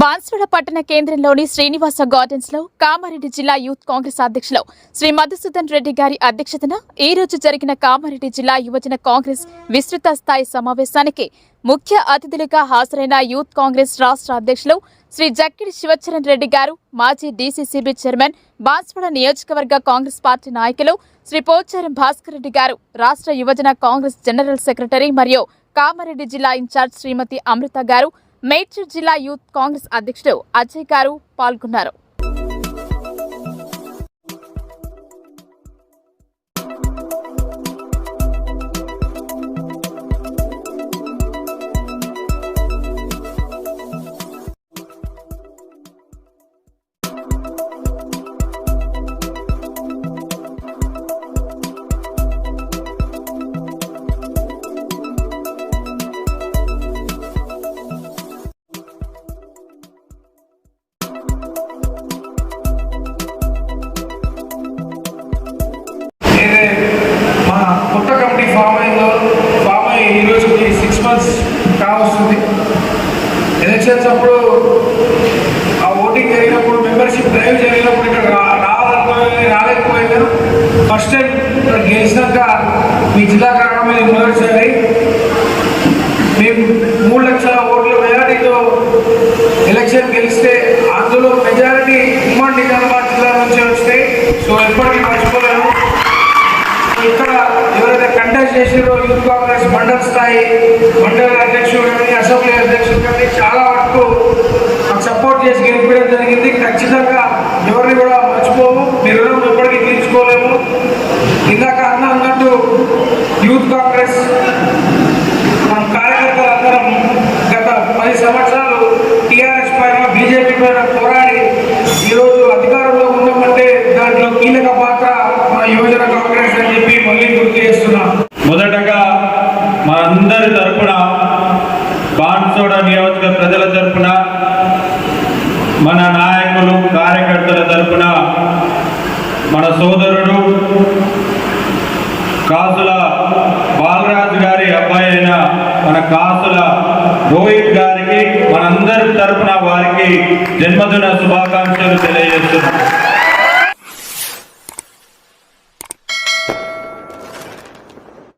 బాన్స్వాడ పట్టణ కేంద్రంలోని శ్రీనివాస గార్డెన్స్లో కామారెడ్డి జిల్లా యూత్ కాంగ్రెస్ అధ్యక్షులు శ్రీ మధుసూదన్ రెడ్డి గారి అధ్యక్షతన ఈ రోజు జరిగిన కామారెడ్డి జిల్లా యువజన కాంగ్రెస్ విస్తృత స్థాయి సమావేశానికి ముఖ్య అతిథులుగా హాజరైన యూత్ కాంగ్రెస్ రాష్ట్ర అధ్యక్షులు శ్రీ జక్కిడి శివచరణ్ రెడ్డి గారు మాజీ డీసీసీబీ చైర్మన్ బాన్స్వాడ నియోజకవర్గ కాంగ్రెస్ పార్టీ నాయకులు శ్రీ పోచారం భాస్కర్ రెడ్డి గారు రాష్ట్ర యువజన కాంగ్రెస్ జనరల్ సెక్రటరీ మరియు కామారెడ్డి జిల్లా ఇన్ఛార్జ్ శ్రీమతి అమృత గారు మేడ్చల్ జిల్లా యూత్ కాంగ్రెస్ అధ్యక్షుడు అజయ్ గారు పాల్గొన్నారు. ఎలక్షన్స్ ఆ ఓటింగ్ జరిగినప్పుడు మెంబర్షిప్ డ్రైవ్ జరిగినప్పుడు ఇక్కడ రా- రావాలనుకోవాలి రాలేకపోయాను ఫస్ట్ టైం ఇక్కడ గెలిచినాక మీ జిల్లా కారణమే మొదటిసారి మేము మూడు లక్షల ఓట్ల మెజారిటీతో ఎలక్షన్ గెలిస్తే అందులో మెజారిటీ ఉమ్మడి నిజామాబాద్ జిల్లా నుంచి వస్తే సో ఎప్పటికీ మర్చిపోలేదు కంటెస్ట్ యూత్ కాంగ్రెస్ మండల స్థాయి మండల అధ్యక్షుడు కానీ అసెంబ్లీ అధ్యక్షుడు కానీ చాలా వరకు మాకు సపోర్ట్ చేసి గెలిపించడం జరిగింది. ఖచ్చితంగా ఎవరిని కూడా మర్చిపోము. మీరు ఎప్పటికీ తీర్చుకోలేము. ఇందాక అన్న అన్నట్టు యూత్ కాంగ్రెస్ మన కార్యకర్తలందరం గత పది సంవత్సరాలు టీఆర్ఎస్ పైన బీజేపీ పైన పోరాడి మొదటగా మా అందరి తరపున బాన్సోడ నియోజక ప్రజల తరపున మన నాయకులు కార్యకర్తల తరపున మన సోదరుడు కాసుల బాలరాజు గారి అబ్బాయి అయిన మన కాసుల రోహిత్ గారికి మనందరి తరపున వారికి జన్మదిన శుభాకాంక్షలు తెలియజేస్తున్నాం.